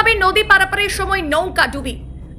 বেআইনিভাবে নদী পারাপারের সময় নৌকা ডুবি।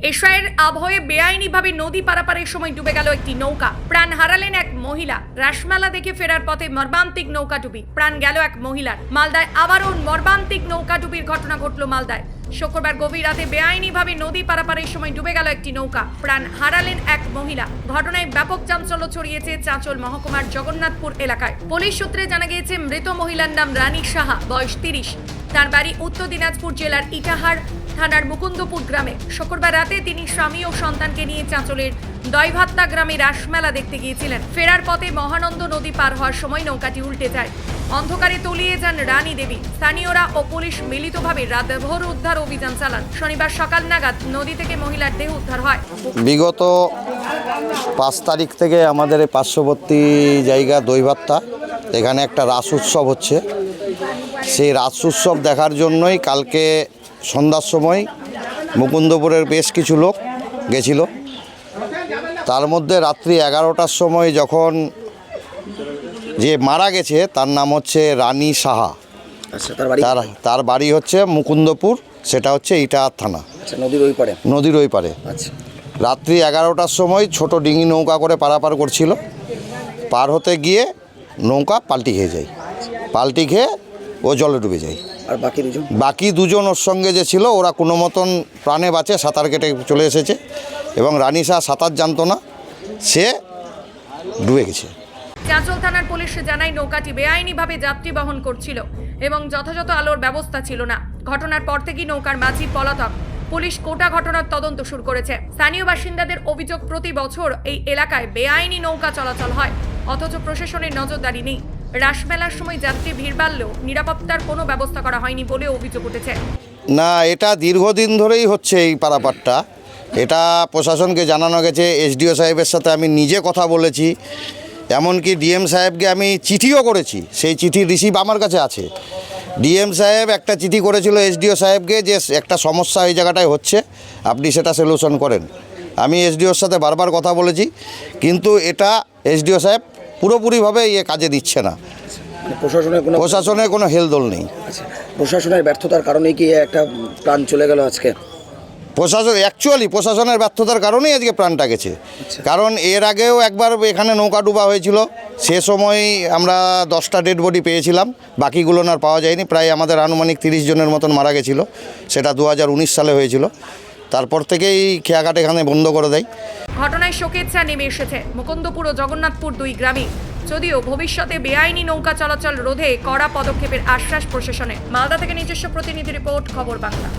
এশিয়ার আবহে বেআইনিভাবে নদী পারাপারের সময় ডুবে গেল একটি নৌকা। প্রাণ হারালেন এক মহিলা। রাসমেলা দেখে ফেরার পথে মর্মান্তিক নৌকা ডুবি। প্রাণ গেল এক মহিলার। মালদায় আবারও মর্মান্তিক নৌকা ডুবির ঘটনা ঘটল মালদায়। শুক্রবার গভীর রাতে বেআইনিভাবে নদী পারাপারের সময় ডুবে গেল একটি নৌকা। প্রাণ হারালেন এক মহিলা। ঘটনায় ব্যাপক চাঞ্চল্য ছড়িয়েছে চাঁচল মহকুমার জগন্নাথপুর এলাকায়। পুলিশ সূত্রে জানা গিয়েছে, মৃত মহিলার নাম রানী সাহা, বয়স তিরিশ। তার বাড়ি উত্তর দিনাজপুর জেলার ইটাহার থানার মুকুন্দপুর গ্রামে। শুক্রবার রাতে তিনি স্বামী ও সন্তানকে নিয়ে চাঁচলের দয়ভাত্তা গ্রামে রাসমেলা দেখতে গিয়েছিলেন। ফেরার পথে মহানন্দ নদী পার হওয়ার সময় নৌকাটি উল্টে যায়। অন্ধকারে তলিয়ে যান রানী দেবী। স্থানীয়রা ও পুলিশ মিলিতভাবে রাতভর উদ্ধার অভিযান চালান। শনিবার সকাল নাগাদ নদী থেকে মহিলার দেহ উদ্ধার হয়। বিগত পাঁচ তারিখ থেকে আমাদের পার্শ্ববর্তী জায়গা দৈভাত্তা এখানে একটা রাস উৎসব হচ্ছে। সেই রাস উৎসব দেখার জন্যই কালকে সন্ধ্যার সময় মুকুন্দপুরের বেশ কিছু লোক গেছিল। তার মধ্যে রাত্রি এগারোটার সময় যখন যে মারা গেছে তার নাম হচ্ছে রানী সাহা। আচ্ছা তার তার বাড়ি হচ্ছে মুকুন্দপুর সেটা হচ্ছে ইটাহার থানা। আচ্ছা নদীর ওই পারে নদীর ওই পারে আচ্ছা। রাত্রি এগারোটার সময় ছোট ডিঙি নৌকা করে পারাপার করছিল। পার হতে গিয়ে নৌকা পাল্টি খেয়ে যায়। পাল্টি খেয়ে ও জলে ডুবে যায়। আর বাকি দুজন? বাকি দুজন ওর সঙ্গে যে ছিল ওরা কোনো মতন প্রাণে বাঁচে সাঁতার কেটে চলে এসেছে। এবং রানী শাহ সাঁতার জানতো না সে ডুবে গেছে। চাঁচল থানার পুলিশ জানায় নৌকাটি বেআইনিভাবে যাত্রী বহন করছিল এবং যথাযথ আলোর ব্যবস্থা ছিল না। ঘটনার পর থেকেই নৌকার মাঝি পলাতক। পুলিশ কোটা ঘটনার তদন্ত শুরু করেছে। স্থানীয় বাসিন্দাদের অভিযোগ প্রতি বছর এই এলাকায় বেআইনি নৌকা চলাচল হয় অথচ প্রশাসনের নজরদারি নেই। রাসমেলার সময় যাত্রী ভিড় বাড়লেও নিরাপত্তার কোনো ব্যবস্থা করা হয়নি বলে অভিযোগ উঠেছে। না, এটা দীর্ঘদিন ধরেই হচ্ছে এই পারাপারটা। এটা প্রশাসনকে জানানো গেছে, এসডিও সাহেবের সাথে আমি নিজে কথা বলেছি। এমনকি ডিএম সাহেবকে আমি চিঠিও করেছি, সেই চিঠির রিসিভ আমার কাছে আছে। ডিএম সাহেব একটা চিঠি করেছিল এসডিও সাহেবকে যে একটা সমস্যা এই জায়গাটায় হচ্ছে, আপনি সেটা সলিউশন করেন। আমি এসডিওর সাথে বারবার কথা বলেছি, কিন্তু এটা এসডিও সাহেব পুরোপুরিভাবে ইয়ে কাজে দিচ্ছে না। মানে প্রশাসনের কোনো প্রশাসনের কোনো হেলদোল নেই। আচ্ছা প্রশাসনের ব্যর্থতার কারণেই কি একটা প্রাণ চলে গেল আজকে? প্রশাসন অ্যাকচুয়ালি প্রশাসনের ব্যর্থতার কারণেই আজকে প্রাণটা গেছে। কারণ এর আগেও একবার এখানে নৌকা ডুবা হয়েছিল। সে সময় আমরা দশটা ডেড বডি পেয়েছিলাম। বাকিগুলো না আর পাওয়া যায়নি। প্রায় আমাদের আনুমানিক তিরিশ জনের মতন মারা গেছিল। সেটা দু হাজার উনিশ সালে হয়েছিল। তারপর থেকেই খেয়াঘাট এখানে বন্ধ করে দেয়। ঘটনায় শোকের চা নেমে এসেছে মুকুন্দপুর ও জগন্নাথপুর দুই গ্রামে যদিও ভবিষ্যতে বেআইনি নৌকা চলাচল রোধে কড়া পদক্ষেপের আশ্বাস প্রশাসনে। মালদা থেকে নিজস্ব প্রতিনিধি রিপোর্ট, খবর বাংলা।